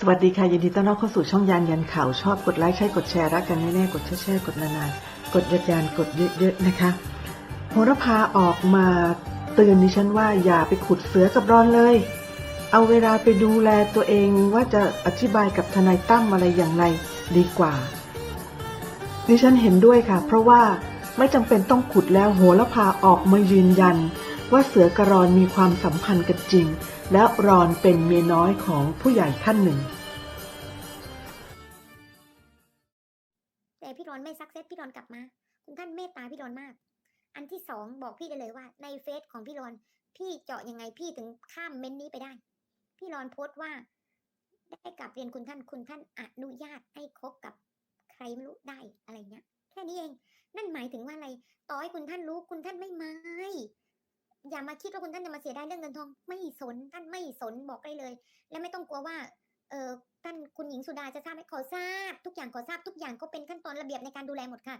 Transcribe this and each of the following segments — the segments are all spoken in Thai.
สวัสดีค่ะยินดีต้อนรับเข้าสู่ช่องยานยันข่าวชอบกดไลค์ใช่กดแชร์รักกันแน่ๆกดแชร์แช่กดนานๆกดยัดยานกดเยอะๆนะคะโหระพาออกมาเตือนดิฉันว่าอย่าไปขุดเสือกับรอนเลย เอาเวลาไปดูแลตัวเองว่าจะอธิบายกับทนายตั้มอะไรอย่างไรดีกว่า ดิฉันเห็นด้วยค่ะ เพราะว่าไม่จำเป็นต้องขุดแล้วโหระพาออกมายืนยัน ว่าเสือกบรอนมีความสัมพันธ์กันจริงและรอนเป็นเมียน้อยของผู้ใหญ่ท่านหนึ่ง แต่พี่รอนไม่ซักเซสพี่รอนกลับมา คุณท่านเมตตาพี่รอนมาก อันที่สองบอกพี่ได้เลยว่า ในเฟซของพี่รอน พี่เจาะยังไงพี่ถึงข้ามเม้นนี้ไปได้ พี่รอนโพสต์ว่า ได้กลับเรียนคุณท่านคุณท่านอนุญาตให้คบกับใครไม่รู้ได้อะไรเงี้ยแค่นี้เอง นั่นหมายถึงว่าอะไร ต่อให้คุณท่านรู้คุณท่านไม่ไม่ อย่ามาคิดว่าคุณท่านจะมาเสียไดายเรื่องเงินทอง ไม่สนท่านไม่สนบอกได้เลย และไม่ต้องกลัวว่า เออท่านคุณหญิงสุดาจะทราบไหมขอทราบ ทุกอย่างขอทราบทุกอย่างก็เป็นขั้นตอนระเบียบในการดูแลหมดค่ะ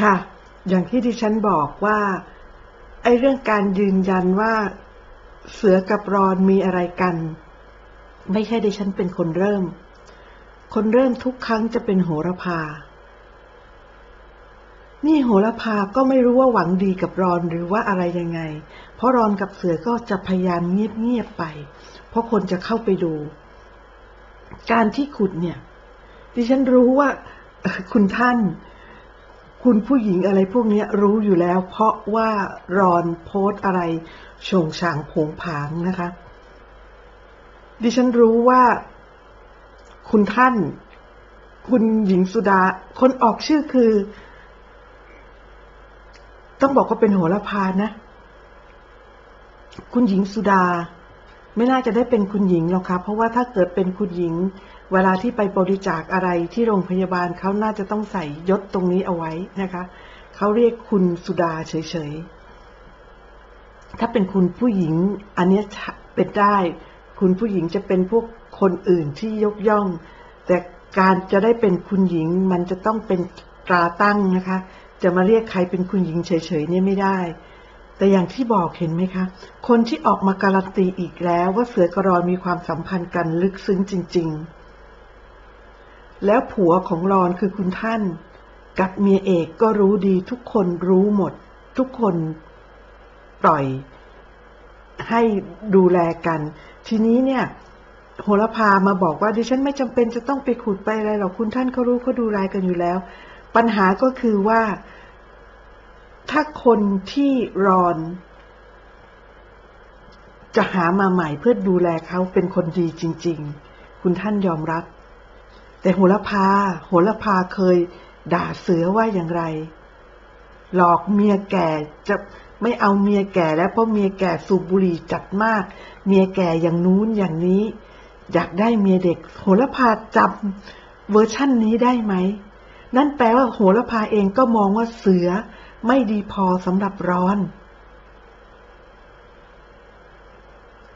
ค่ะ อย่างที่ดิฉันบอกว่าไอ้เรื่องการยืนยันว่าเสือกับรอนมีอะไรกัน ไม่ใช่ดิฉันเป็นคนเริ่ม คนเริ่มทุกครั้งจะเป็นโหระพา นี่โหระพาก็ไม่รู้ว่าหวังดีกับรอนหรือว่าอะไรยังไง เพราะรอนกับเสือก็จะพยายามเงียบๆไป เพราะคนจะเข้าไปดู การที่ขุดเนี่ย ดิฉันรู้ว่าคุณท่าน คุณผู้หญิงอะไรพวกนี้รู้อยู่แล้ว เพราะว่ารอนโพสต์อะไรโฉงฉางผงผางนะคะ ดิฉันรู้ว่าคุณท่าน คุณหญิงสุดา คนออกชื่อคือ ต้องบอกว่าเป็นโหระพานะ คุณหญิงสุดา ไม่น่าจะได้เป็นคุณหญิงหรอกค่ะเพราะว่าถ้าเกิดเป็นคุณหญิง เวลาที่ไปบริจาคอะไรที่โรงพยาบาลเขาน่าจะต้องใส่ยศตรงนี้เอาไว้นะคะเขาเรียกคุณสุดาเฉยๆถ้าเป็นคุณผู้หญิง อันนี้เป็นได้ คุณผู้หญิงจะเป็นพวกคนอื่นที่ยกย่อง แต่การจะได้เป็นคุณหญิงมันจะต้องเป็นตราตั้งนะคะ จะมาเรียกใครเป็นคุณหญิงเฉยๆเนี่ยไม่ได้ แต่อย่างที่บอกเห็นไหมคะ คนที่ออกมาการันตีอีกแล้วว่าเสือกรอนมีความสัมพันธ์กันลึกซึ้งจริง ๆ แล้วผัวของรอนคือคุณท่าน กับเมียเอกก็รู้ดีทุกคนรู้หมด ทุกคนปล่อยให้ดูแลกัน ทีนี้เนี่ยโหระพามาบอกว่าดิฉันไม่จำเป็นจะต้องไปขุดไปอะไรหรอกคุณท่านเขารู้เขาดูแลกันอยู่แล้ว ปัญหาก็คือว่า ถ้าคนที่รอน จะหามาใหม่เพื่อดูแลเขาเป็นคนดีจริง ๆ คุณท่านยอมรับ แต่โหระพา โหระพาเคยด่าเสือว่าอย่างไร หลอกเมียแก่จะไม่เอาเมียแก่แล้วเพราะเมียแก่สูบบุหรี่จัดมาก เมียแก่อย่างนู้นอย่างนี้ อยากได้เมียเด็ก โหระพาจำเวอร์ชั่นนี้ได้ไหม นั่นแปลว่าโหระพาเองก็มองว่าเสือไม่ดีพอสำหรับร้อน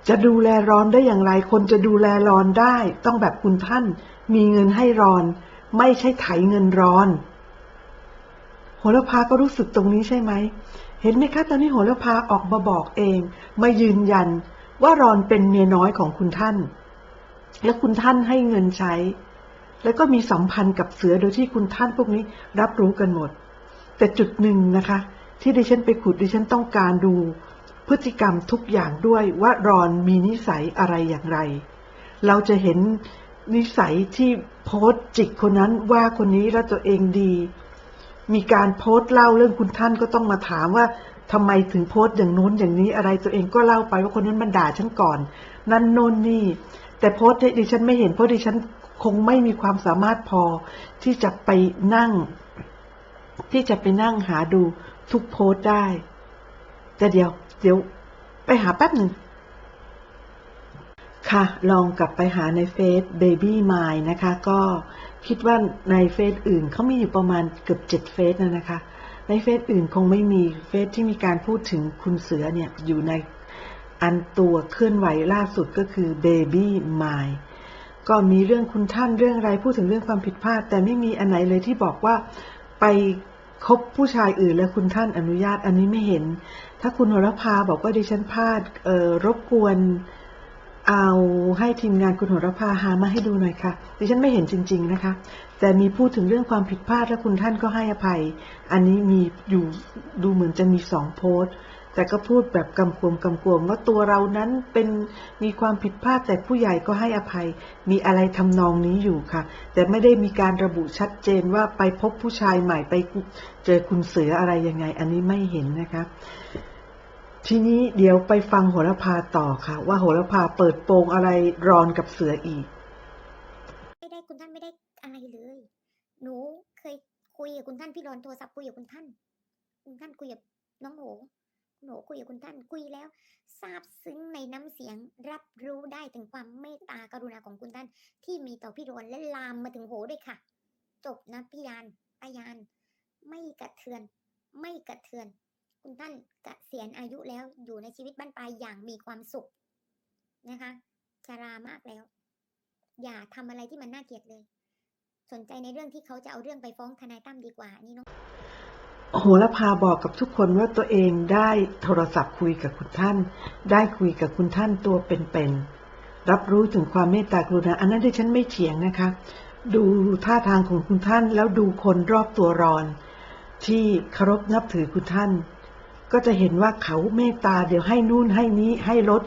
จะดูแลร้อนได้อย่างไร คนจะดูแลร้อนได้ ต้องแบบคุณท่านมีเงินให้ร้อน ไม่ใช่ไถเงินร้อนโหระพาก็รู้สึกตรงนี้ใช่ไหม เห็นไหมคะตอนนี้โหระพาออกมาบอกเอง มายืนยันว่ารอนเป็นเมียน้อยของคุณท่าน และคุณท่านให้เงินใช้ แล้วก็มีสัมพันธ์กับเสือโดยที่คุณท่านพวกนี้รับรู้กันหมด แต่จุดหนึ่งนะคะ ที่ดิฉันไปขุดดิฉันต้องการดูพฤติกรรมทุกอย่างด้วยว่ารอนมีนิสัยอะไรอย่างไร เราจะเห็นนิสัยที่โพสต์จิกคนนั้นว่าคนนี้แล้วตัวเองดี มีการโพสต์เล่าเรื่องคุณท่านก็ต้องมาถามว่าทำไมถึงโพสต์อย่างนู้นอย่างนี้อะไรตัวเองก็เล่าไปว่าคนนั้นมันด่าฉันก่อน นั่นโน่นนี่ แต่โพสต์เนี่ดิฉันไม่เห็นเพราะดิฉัน คงไม่มีความสามารถพอที่จะไปนั่ง ที่จะไปนั่งหาดูทุกโพสต์ได้ แต่เดี๋ยว เดี๋ยวไปหาแป๊บหนึ่ง ค่ะ ลองกลับไปหาในเฟซ Baby m i นะคะ ก็คิดว่าในเฟซอื่นเขามีอยู่ประมาณเกือบเจ็ดเฟซนะนะคะ ในเฟซอื่นคงไม่มีเฟซที่มีการพูดถึงคุณเสือเนี่ยอยู่ในอันตัวเคลื่อนไหวล่าสุดก็คือ Baby m i ก็มีเรื่องคุณท่านเรื่องอะไรพูดถึงเรื่องความผิดพลาด แต่ไม่มีอันไหนเลยที่บอกว่าไปคบผู้ชายอื่นแล้วคุณท่านอนุญาตอันนี้ไม่เห็น ถ้าคุณหรพาบอกว่าดิฉันพลาดเออรบกวนเอาให้ทีมงานคุณหรพาหามาให้ดูหน่อยค่ะดิฉันไม่เห็นจริง ๆนะคะ แต่มีพูดถึงเรื่องความผิดพลาดและคุณท่านก็ให้อภัย อันนี้มีอยู่ดูเหมือนจะมีสองโพสต์ แต่ก็พูดแบบกำกวมกำกวมว่าตัวเรานั้นเป็นมีความผิดพลาดแต่ผู้ใหญ่ก็ให้อภัย มีอะไรทำนองนี้อยู่ค่ะ แต่ไม่ได้มีการระบุชัดเจนว่าไปพบผู้ชายใหม่ไปเจอคุณเสืออะไรยังไง อันนี้ไม่เห็นนะคะทีนี้เดี๋ยวไปฟังโหระพาต่อค่ะ ว่าโหระพาเปิดโปงอะไรรอนกับเสืออีก ไม่ได้คุณท่านไม่ได้อะไรเลย หนูเคยคุยกับคุณท่านพี่รอนโทรศัพท์คุยกับคุณท่าน คุณท่านคุยกับน้องโห หนูคุยกับคุณท่านคุยแล้วซาบซึ้งในน้ำเสียงรับรู้ได้ถึงความเมตตากรุณาของคุณท่าน ที่มีต่อพี่รอนและลามมาถึงโหด้วยค่ะ จบนะพี่ยานปายาน ไม่กระเทือน ไม่กระเทือน คุณท่านเกษียณอายุแล้วอยู่ในชีวิตบ้านปลายอย่างมีความสุขนะคะชรามากแล้ว อย่าทำอะไรที่มันน่าเกลียดเลย สนใจในเรื่องที่เขาจะเอาเรื่องไปฟ้องทนายตั้มดีกว่านนี่น้อง โหระพาบอกกับทุกคนว่าตัวเองได้โทรศัพท์คุยกับคุณท่าน ได้คุยกับคุณท่านตัวเป็นๆรับรู้ถึงความเมตตากรุณาอันนั้นดิฉันไม่เถียงนะคะ ดูท่าทางของคุณท่านแล้วดูคนรอบตัวรอน ที่เคารพนับถือคุณท่าน ก็จะเห็นว่าเขาเมตตาเดี๋ยวให้นู่นให้นี้ให้รถ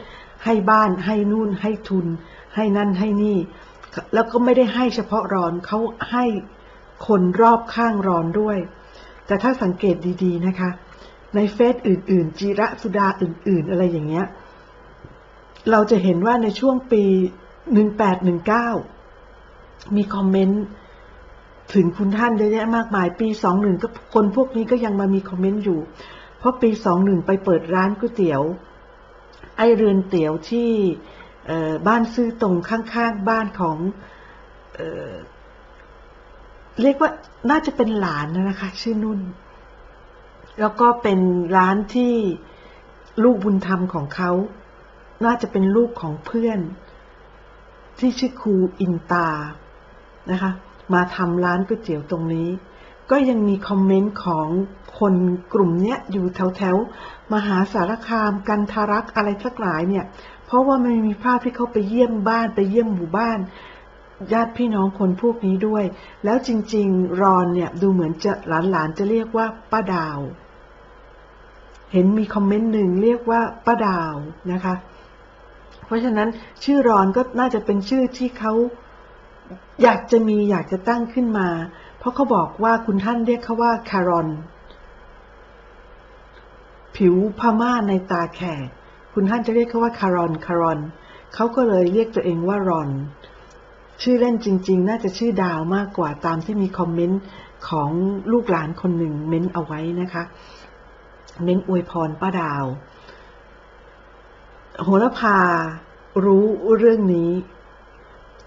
ให้บ้านให้นู่นให้ทุน ให้นั่นให้นี่ แล้วก็ไม่ได้ให้เฉพาะรอนเขาให้คนรอบข้างรอนด้วย แต่ถ้าสังเกตดีๆนะคะ ในเฟซอื่น ๆจิระสุดาอื่น ๆ อะไรอย่างเงี้ย เราจะเห็นว่าในช่วงปี 1819 มีคอมเมนต์ถึงคุณท่านเยอะแยะมากมาย ปี 21 ก็คนพวกนี้ก็ยังมามีคอมเมนต์อยู่ เพราะปี 21 ไปเปิดร้านก๋วยเตี๋ยว ไอเรือนเตี๋ยวที่บ้านซื้อตรงข้างๆ บ้านของ เรียกว่าน่าจะเป็นหลานนะคะ ชื่อนุ่น แล้วก็เป็นร้านที่ลูกบุญธรรมของเขา น่าจะเป็นลูกของเพื่อน ที่ชื่อครูอินตานะคะ มาทำร้านก๋วยเตี๋ยวตรงนี้ ก็ยังมีคอมเมนต์ของคนกลุ่มเนี้ยอยู่แถวแถวมหาสารคาม กันทารักษ์อะไรสักหลายเนี่ย เพราะว่ามันมีภาพที่เขาไปเยี่ยมบ้านไปเยี่ยมหมู่บ้าน ญาติพี่น้องคนพวกนี้ด้วย แล้วจริง ๆ รอนเนี่ยดูเหมือนจะหลานๆจะเรียกว่าป้าดาว เห็นมีคอมเมนต์หนึ่งเรียกว่าป้าดาวนะคะ เพราะฉะนั้นชื่อรอนก็น่าจะเป็นชื่อที่เขาอยากจะมีอยากจะตั้งขึ้นมา เพราะเขาบอกว่าคุณท่านเรียกเขาว่าคารอน ผิวพม่าในตาแขก คุณท่านจะเรียกเขาว่าคารอนคารอน เขาก็เลยเรียกตัวเองว่ารอน ชื่อเล่นจริง ๆ น่าจะชื่อดาวมากกว่าตามที่มีคอมเมนต์ของลูกหลานคนหนึ่งเม้นเอาไว้นะคะ เม้นอวยพรป้าดาว โหระพารู้เรื่องนี้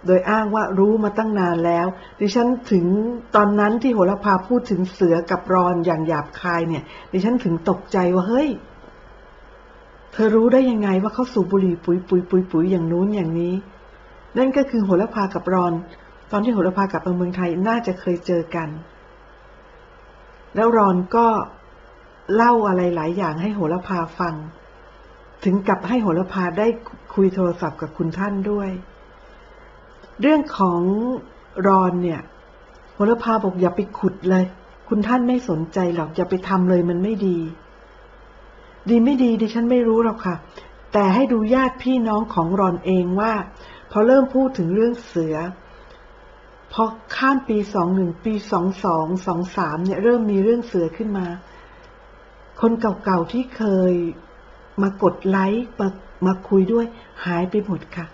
โดยอ้างว่ารู้มาตั้งนานแล้ว ดิฉันถึงตอนนั้นที่โหระพาพูดถึงเสือกับรอนอย่างหยาบคายเนี่ย ดิฉันถึงตกใจว่าเฮ้ย เธอรู้ได้ยังไงว่าเขาสูบบุหรี่ปุ๋ยปุ๋ยปุ๋ยปุ๋ยอย่างนู้นอย่างนี้ นั่นก็คือโหระพากับรอน ตอนที่โหระพากลับมาเมืองไทยน่าจะเคยเจอกัน แล้วรอนก็เล่าอะไรหลายอย่างให้โหระพาฟัง ถึงกับให้โหระพาได้คุยโทรศัพท์กับคุณท่านด้วย เรื่องของรอนเนี่ยโหระพาบอกอย่าไปขุดเลย คุณท่านไม่สนใจหรอกอย่าไปทำเลยมันไม่ดี ดีไม่ดีดิฉันไม่รู้หรอกค่ะ แต่ให้ดูญาติพี่น้องของรอนเองว่า พอเริ่มพูดถึงเรื่องเสือ พอข้ามปีสองหนึ่งปีสองสองสองสามเนี่ยเริ่มมีเรื่องเสือขึ้นมา คนเก่าๆที่เคยมากดไลค์มามาคุยด้วยหายไปหมดค่ะ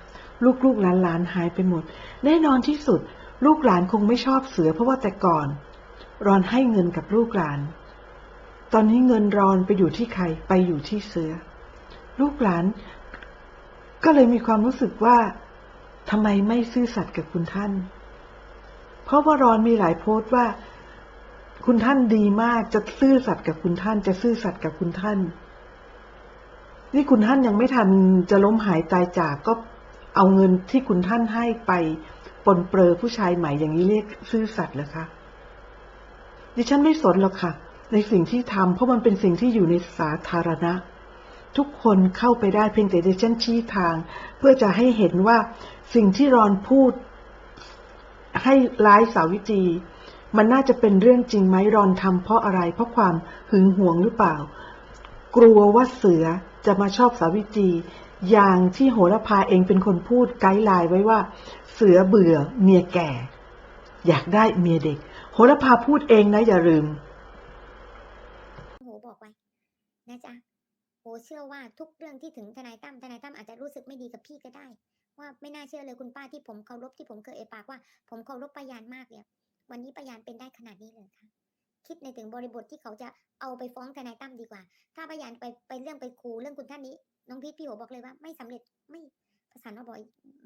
ลูกๆหลานๆหายไปหมด แน่นอนที่สุด ลูกหลานคงไม่ชอบเสือเพราะว่าแต่ก่อน รอนให้เงินกับลูกหลาน ตอนนี้เงินรอนไปอยู่ที่ใครไปอยู่ที่เสือ ลูกหลานก็เลยมีความรู้สึกว่า ทำไมไม่ซื่อสัตย์กับคุณท่าน เพราะว่ารอนมีหลายโพสต์ว่า คุณท่านดีมากจะซื่อสัตย์กับคุณท่าน จะซื่อสัตย์กับคุณท่าน นี่คุณท่านยังไม่ทันจะล้มหายตายจากก็เอาเงินที่คุณท่านให้ไปปนเปลือผู้ชายใหม่อย่างนี้เรียกซื่อสัตย์เหรอคะดิฉันไม่สนหรอกค่ะ ในสิ่งที่ทำเพราะมันเป็นสิ่งที่อยู่ในสาธารณะ ทุกคนเข้าไปได้เพียงแต่ดิฉันชี้ทาง เพื่อจะให้เห็นว่า สิ่งที่รอนพูด ให้ร้ายสาวิตรีมันน่าจะเป็นเรื่องจริงไหมรอนทำเพราะอะไร เพราะความหึงหวงหรือเปล่า กลัวว่าเสือจะมาชอบสาวิตรีอย่างที่โหระพาเองเป็นคนพูดไกด์ไลน์ไว้ว่า เสือเบื่อเมียแก่ อยากได้เมียเด็ก โหระพาพูดเองนะอย่าลืมโหบอกไว้นะจ๊ะโหเชื่อว่าทุกเรื่องที่ถึงทนายตั้มทนายตั้มอาจจะรู้สึกไม่ดีกับพี่ก็ได้ ว่าไม่น่าเชื่อเลยคุณป้าที่ผมเคารพที่ผมเคยเอ่ยปากว่า ผมเคารพปายานมากเลยวันนี้ปายานเป็นได้ขนาดนี้เลยค่ะ คิดในถึงบริบทที่เขาจะเอาไปฟ้องทนายตั้มดีกว่า ถ้าปายานไปไปเรื่องไปคูเรื่องคุณท่านนี้ น้องพีทพี่โหบอกเลยว่า ไม่สำเร็จไม่ภาษาเราบอก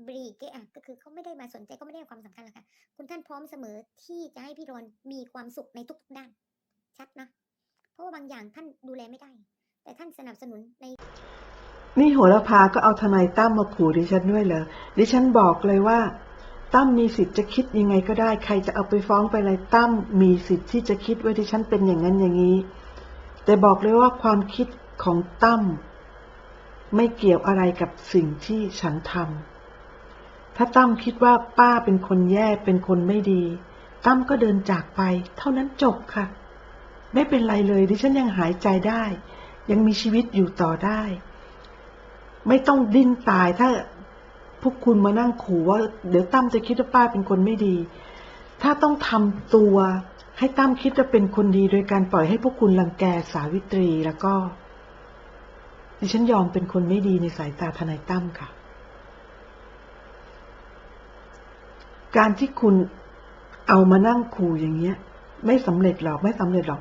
บรีเกะก็คือเขาไม่ได้มาสนใจก็ไม่ได้ความสำคัญหรอกค่ะคุณท่านพร้อมเสมอที่จะให้พี่รอนมีความสุขในทุกๆด้าน ชัดนะ เพราะว่าบางอย่างท่านดูแลไม่ได้ แต่ท่านสนับสนุนใน นี่โหระพาก็เอาทนายตั้มมาขู่ดิฉันด้วยเหรอ ดิฉันบอกเลยว่า ตั้มมีสิทธิ์จะคิดยังไงก็ได้ ใครจะเอาไปฟ้องไปอะไรตั้มมีสิทธิ์ที่จะคิดว่าดิฉันเป็นอย่างนั้นอย่างนี้ แต่บอกเลยว่าความคิดของตั้มไม่เกี่ยวอะไรกับสิ่งที่ฉันทำ ถ้าตั้มคิดว่าป้าเป็นคนแย่เป็นคนไม่ดี ตั้มก็เดินจากไป เท่านั้นจบค่ะ ไม่เป็นไรเลยดิฉันยังหายใจได้ ยังมีชีวิตอยู่ต่อได้ ไม่ต้องดิ้นตายถ้าพวกคุณมานั่งขู่ว่า เดี๋ยวตั้มจะคิดว่าป้าเป็นคนไม่ดี ถ้าต้องทำตัวให้ตั้มคิดว่าเป็นคนดีโดยการปล่อยให้พวกคุณรังแกสาวิตรีแล้วก็ ดิฉันยอมเป็นคนไม่ดีในสายตาทนายตั้มค่ะ การที่คุณเอามานั่งขู่อย่างเงี้ย ไม่สำเร็จหรอกไม่สำเร็จหรอก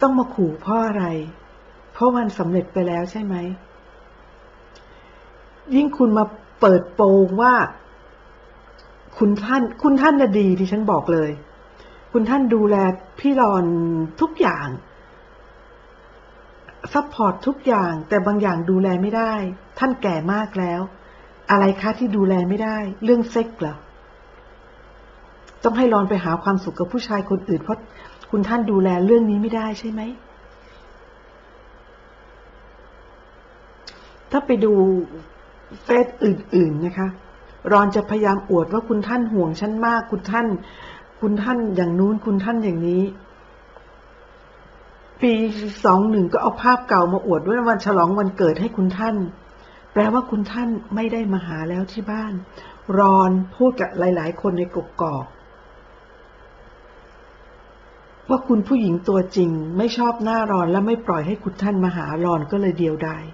ต้องมาขู่เพราะอะไร เพราะมันสำเร็จไปแล้วใช่ไหม ยิ่งคุณมาเปิดโปงว่า คุณท่าน คุณท่านน่ะดีที่ฉันบอกเลย คุณท่านดูแลพี่รอนทุกอย่างซัพพอร์ตทุกอย่าง แต่บางอย่างดูแลไม่ได้ ท่านแก่มากแล้ว อะไรคะที่ดูแลไม่ได้ เรื่องเซ็กเหรอต้องให้รอนไปหาความสุขกับผู้ชายคนอื่น เพราะคุณท่านดูแลเรื่องนี้ไม่ได้ใช่ไหม ถ้าไปดู เฟซอื่น ๆนะคะ รอนจะพยายามอวดว่าคุณท่านห่วงฉันมาก คุณท่าน คุณท่านอย่างนู้นคุณท่านอย่างนี้ ปีสองหนึ่งก็เอาภาพเก่ามาอวดว่าวันฉลองวันเกิดให้คุณท่าน แปลว่าคุณท่านไม่ได้มาหาแล้วที่บ้าน รอนพูดกับหลาย ๆ คนในกกอกว่าคุณผู้หญิงตัวจริงไม่ชอบหน้ารอนและไม่ปล่อยให้คุณท่านมาหารอนก็เลยเดียวดาย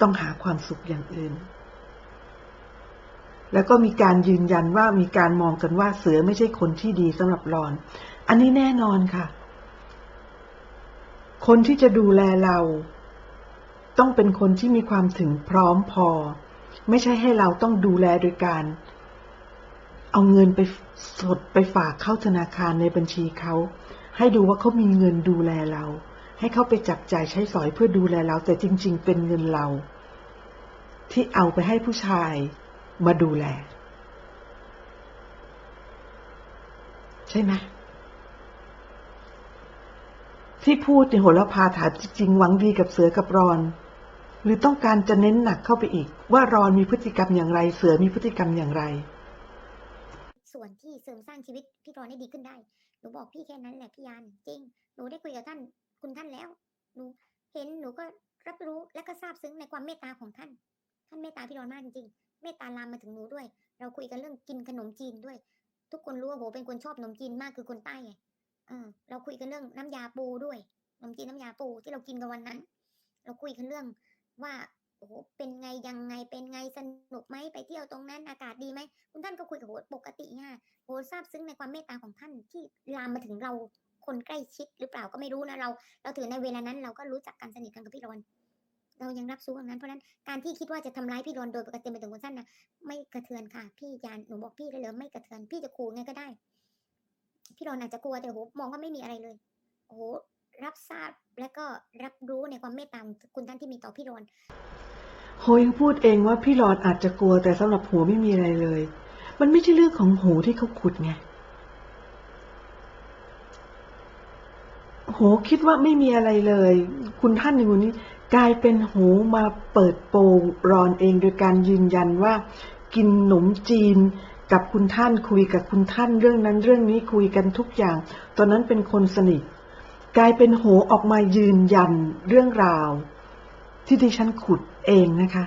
ต้องหาความสุขอย่างอื่น แล้วก็มีการยืนยันว่ามีการมองกันว่าเสือไม่ใช่คนที่ดีสำหรับรอน อันนี้แน่นอนค่ะ คนที่จะดูแลเรา ต้องเป็นคนที่มีความถึงพร้อมพอ ไม่ใช่ให้เราต้องดูแลโดยการ เอาเงินไปสดไปฝากเข้าธนาคารในบัญชีเขา ให้ดูว่าเขามีเงินดูแลเรา ให้เขาไปจับจ่ายใช้สอยเพื่อดูแลเรา แต่จริง ๆ เป็นเงินเรา ที่เอาไปให้ผู้ชายมาดูแล ใช่ไหมที่พูดในโหระพาถามจริง ๆ หวังดีกับเสือกับรอน หรือต้องการจะเน้นหนักเข้าไปอีก ว่ารอนมีพฤติกรรมอย่างไร เสือมีพฤติกรรมอย่างไร ส่วนที่เสริมสร้างชีวิตพี่รอนให้ดีขึ้นได้ หนูบอกพี่แค่นั้นแหละพี่ยานจริง หนูได้คุยกับท่าน คุณท่านแล้ว หนูเห็นหนูก็รับรู้และก็ซาบซึ้งในความเมตตาของท่าน ท่านเมตตาพี่รอนมากจริงๆ เมตตาลามมาถึงหนูด้วย เราคุยกันเรื่องกินขนมจีนด้วย ทุกคนรู้ว่าโหเป็นคนชอบขนมจีนมากคือคนใต้ไงเออเราคุยกันเรื่องน้ำยาปูด้วยขนมจีนน้ำยาปูที่เรากินกันวันนั้น เราคุยกันเรื่องว่าโอ้โหเป็นไงยังไงเป็นไงสนุกไหมไปเที่ยวตรงนั้นอากาศดีไหมคุณท่านก็คุยกับโหปกติเนี่ยโหซาบซึ้งในความเมตตาของท่านที่ลามมาถึงเรา คนใกล้ชิดหรือเปล่าก็ไม่รู้นะเรา เราถือในเวลานั้นเราก็รู้จักกันสนิทกันกับพี่รอนเรายังรับสู้อย่างนั้นเพราะนั้นการที่คิดว่าจะทำร้ายพี่รอนโดยปกติไปถึงคนสั้นนะไม่กระเทือนค่ะ พี่ยานหนูบอกพี่ได้เลยไม่กระเทือนพี่จะขู่ไงก็ได้ พี่รอนอาจจะกลัวแต่โหมองว่าไม่มีอะไรเลยโอ้โหรับทราบและก็รับรู้ในความเมตตาคุณท่านที่มีต่อพี่รอนโฮยังพูดเองว่าพี่รอนอาจจะกลัวแต่สำหรับหัวไม่มีอะไรเลย มันไม่ใช่เรื่องของหูที่เขาขุดไง โหคิดว่าไม่มีอะไรเลย คุณท่านหนึ่งคนนี้กลายเป็นหูมาเปิดโปงรอนเองโดยการยืนยันว่า กินหนมจีนกับคุณท่านคุยกับคุณท่านเรื่องนั้นเรื่องนี้คุยกันทุกอย่าง ตอนนั้นเป็นคนสนิท กลายเป็นโหออกมายืนยันเรื่องราว ที่ดิฉันขุดเองนะคะ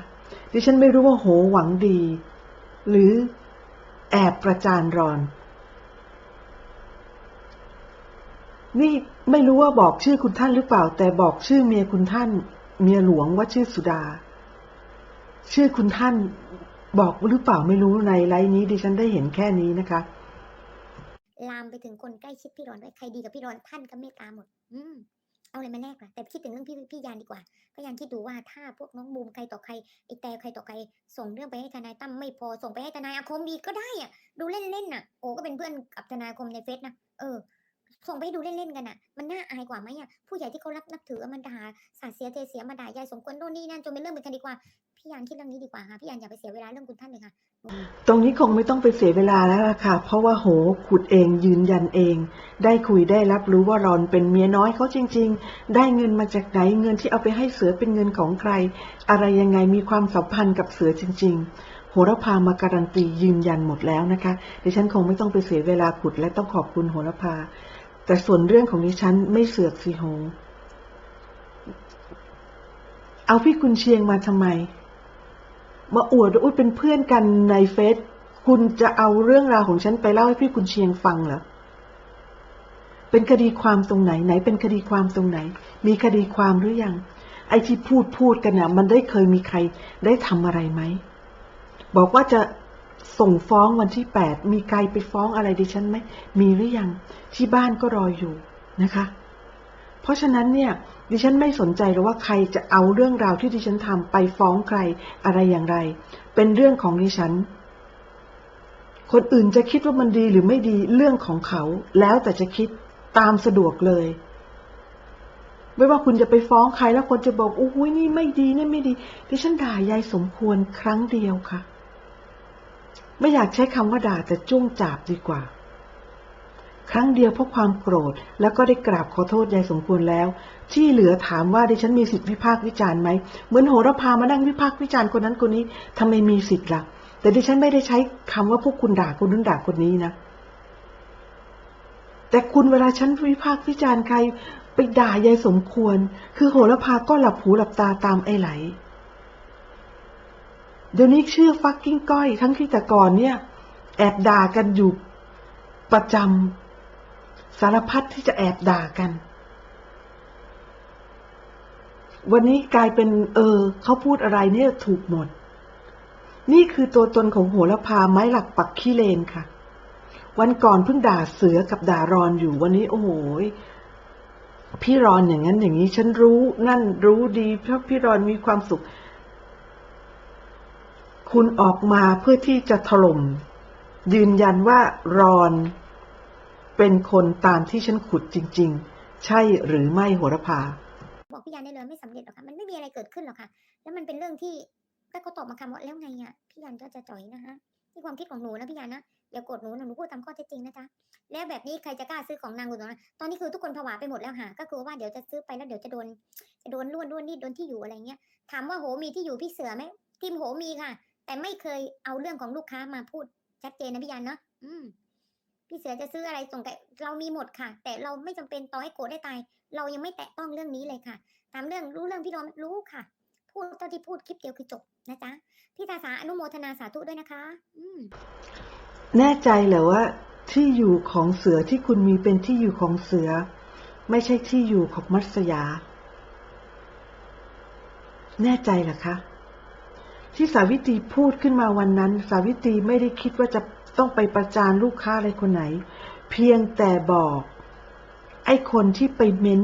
ดิฉันไม่รู้ว่าโหหวังดี หรือแอบประจานรอน นี่ ไม่รู้ว่าบอกชื่อคุณท่านหรือเปล่า แต่บอกชื่อเมียคุณท่าน เมียหลวงว่าชื่อสุดา ชื่อคุณท่านบอกหรือเปล่าไม่รู้ในไลน์นี้ดิฉันได้เห็นแค่นี้นะคะ ลามไปถึงคนใกล้ชิดพี่รอนด้วยใครดีกับพี่รอนท่านก็เมตตาหมด อืมเอาอะไรมาแลกล่ะแต่คิดถึงเรื่องพี่พี่ยานดีกว่า ก็ยังคิดดูว่าถ้าพวกน้องบูมใครต่อใครไอ้แต่ใครต่อใคร ส่งเรื่องไปให้ทนายตั้มไม่พอส่งไปให้ทนายอาคมอีกก็ได้อะ ดูเล่นๆน่ะ โอ้ก็เป็นเพื่อนกับทนายอาคมในเฟซนะเออ ส่งไปดูเล่นๆกันอะ มันน่าอายกว่าไหมอะผู้ใหญ่ที่เขารับนับถือมันด่าสาเสียเทเสียมาด่ายายสมควรโน่นนี่นั่นจนเป็นเรื่องเป็นคดีกว่าพี่ยานคิดเรื่องนี้ดีกว่าค่ะพี่ยานอย่าไปเสียเวลาเรื่องคุณท่านเลยค่ะ ตรงนี้คงไม่ต้องไปเสียเวลาแล้วล่ะค่ะ เพราะว่าโหขุดเองยืนยันเอง ได้คุยได้รับรู้ว่ารอนเป็นเมียน้อยเขาจริง ๆ ได้เงินมาจากไหนเงินที่เอาไปให้เสือเป็นเงินของใคร อะไรยังไงมีความสัมพันธ์กับเสือจริง ๆโหระพามาการันตียืนยันหมดแล้วนะคะดิฉันคงไม่ต้องไปเสียเวลาขุดและต้องขอบคุณโหระพา แต่ส่วนเรื่องของดิฉันไม่เสือกสิโหเอาพี่กุนเชียงมาทำไม มาอวดอุ๊ยเป็นเพื่อนกันในเฟซ คุณจะเอาเรื่องราวของฉันไปเล่าให้พี่กุนเชียงฟังเหรอ เป็นคดีความตรงไหนไหน เป็นคดีความตรงไหน มีคดีความหรือยัง ไอ้ที่พูดพูดกันน่ะ มันได้เคยมีใครได้ทำอะไรไหม บอกว่าจะ ส่งฟ้องวันที่แปดมีใครไปฟ้องอะไรดิฉันไหม มีหรือยัง ที่บ้านก็รออยู่นะคะ เพราะฉะนั้นเนี่ย ดิฉันไม่สนใจหรอกว่าใครจะเอาเรื่องราวที่ดิฉันทำไปฟ้องใครอะไรอย่างไร เป็นเรื่องของดิฉัน คนอื่นจะคิดว่ามันดีหรือไม่ดีเรื่องของเขา แล้วแต่จะคิดตามสะดวกเลย ไม่ว่าคุณจะไปฟ้องใครแล้วคนจะบอกอุ้ยนี่ไม่ดีนี่ไม่ดี ดิฉันด่ายายสมควรครั้งเดียวค่ะ ไม่อยากใช้คำว่าด่าแต่จ้วงจาบดีกว่า ครั้งเดียวเพราะความโกรธ แล้วก็ได้กราบขอโทษยายสมควรแล้ว ที่เหลือถามว่าดิฉันมีสิทธิวิพากษ์วิจารณ์ไหมเหมือนโหระพามานั่งวิพากษ์วิจารณ์คนนั้นคนนี้ทำไมมีสิทธิ์ล่ะ แต่ดิฉันไม่ได้ใช้คำว่าพวกคุณด่าคนนู้นด่าคนนี้นะ แต่คุณเวลาฉันวิพากษ์วิจารณ์ใคร ไปด่ายายสมควร คือโหระพาก็หลับหูหลับตาตามไอ้ไหล เดี๋ยวนี้ชื่อฟักกิ้งก้อย ทั้งที่แต่ก่อนเนี่ย แอบด่ากันอยู่ประจำสารพัดที่จะแอบด่ากัน วันนี้กลายเป็นเออเขาพูดอะไรเนี่ยถูกหมด นี่คือตัวตนของโหระพาไม้หลักปักขี้เลนค่ะ วันก่อนเพิ่งด่าเสือกับด่ารอนอยู่วันนี้โอ้โหพี่รอนอย่างนั้นอย่างนี้ ฉันรู้นั่นรู้ดีเพราะพี่รอนมีความสุข คุณออกมาเพื่อที่จะถล่ม ยืนยันว่ารอนเป็นคนตามที่ฉันขุดจริง ๆ ใช่หรือไม่โหระพา บอกพี่ยานได้เลยไม่สำเร็จหรอกค่ะ มันไม่มีอะไรเกิดขึ้นหรอกค่ะ แล้วมันเป็นเรื่องที่ถ้าเขาตอบมาคำว่าแล้วไงอะพี่ยานก็จะจ่อยนะคะนี่ความคิดของหนูนะพี่ยานนะอย่าโกรธหนูนะหนูพูดตามข้อเท็จจริงนะจ๊ะแล้วแบบนี้ใครจะกล้าซื้อของนางกุศลนะตอนนี้คือทุกคนผวาไปหมดแล้วค่ะก็คือว่าเดี๋ยวจะซื้อไปแล้วเดี๋ยวจะโดนจะโดนล้วนล้วนนี่โดนที่อยู่อะไรเงี้ยถามว่าโหมีที่อยู่พี่เสือไหมทีมโหมีค่ะ แต่ไม่เคยเอาเรื่องของลูกค้ามาพูดชัดเจนนะพี่ยานเนาะอืม พี่เสือจะซื้ออะไรส่งแต่เรามีหมดค่ะ แต่เราไม่จำเป็นต่อให้โกรธได้ตาย เรายังไม่แตะต้องเรื่องนี้เลยค่ะถามเรื่องรู้เรื่องพี่รอมรู้ค่ะ พูดเท่าที่พูดคลิปเดียวคือจบนะจ๊ะพี่ตาสาอนุโมทนาสาธุด้วยนะคะ อืม แน่ใจเหรอว่า ที่อยู่ของเสือที่คุณมีเป็นที่อยู่ของเสือ ไม่ใช่ที่อยู่ของมัตสยา แน่ใจเหรอคะ ที่สาวิตรีพูดขึ้นมาวันนั้น สาวิตรีไม่ได้คิดว่าจะต้องไปประจานลูกค้าอะไรคนไหน เพียงแต่บอก ไอ้คนที่ไปเม้น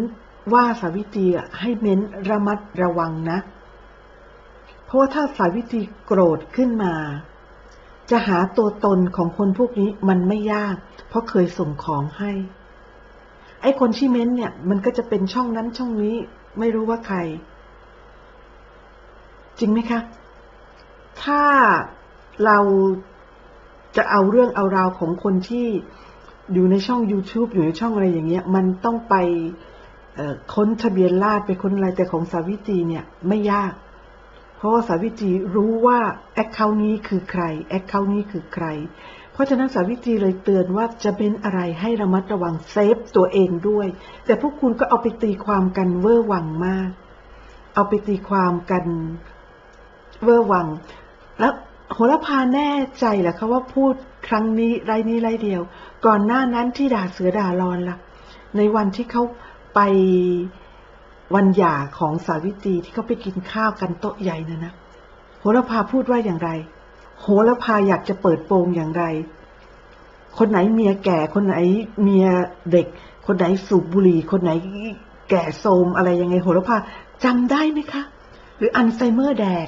ว่าสาวิตรีให้เม้นระมัดระวังนะ เพราะว่าถ้าสาวิตรีโกรธขึ้นมา จะหาตัวตนของคนพวกนี้มันไม่ยาก เพราะเคยส่งของให้ ไอ้คนที่เม้นเนี่ย มันก็จะเป็นช่องนั้นช่องนี้ ไม่รู้ว่าใคร จริงไหมคะ ถ้าเราจะเอาเรื่องเอาราวของคนที่อยู่ในช่อง YouTube อยู่ในช่องอะไรอย่างเงี้ย มันต้องไปค้นทะเบียนราษฎรไปค้นอะไรแต่ของสาวิตรีเนี่ยไม่ยาก เพราะว่าสาวิตรีรู้ว่าแอคเคาท์นี้คือใครแอคเคาท์นี้คือใคร เพราะฉะนั้นสาวิตรีเลยเตือนว่าจะเป็นอะไรให้ระมัดระวังเซฟตัวเองด้วย แต่พวกคุณก็เอาไปตีความกันเวอร์วังมาก เอาไปตีความกันเวอร์วัง แล้วโหระพาแน่ใจเหรอคะว่าพูดครั้งนี้ไรนี้ไรเดียว ก่อนหน้านั้นที่ด่าเสือด่ารอนล่ะ ในวันที่เขาไปวันหย่าของสาวิตรีที่เขาไปกินข้าวกันโต๊ะใหญ่นะนะโหระพาพูดว่าอย่างไร โหระพาอยากจะเปิดโปงอย่างไร คนไหนเมียแก่คนไหนเมียเด็ก คนไหนสูบบุหรี่คนไหนแก่โทมอะไรยังไงโหระพาจำได้ไหมคะ หรืออัลไซเมอร์แดก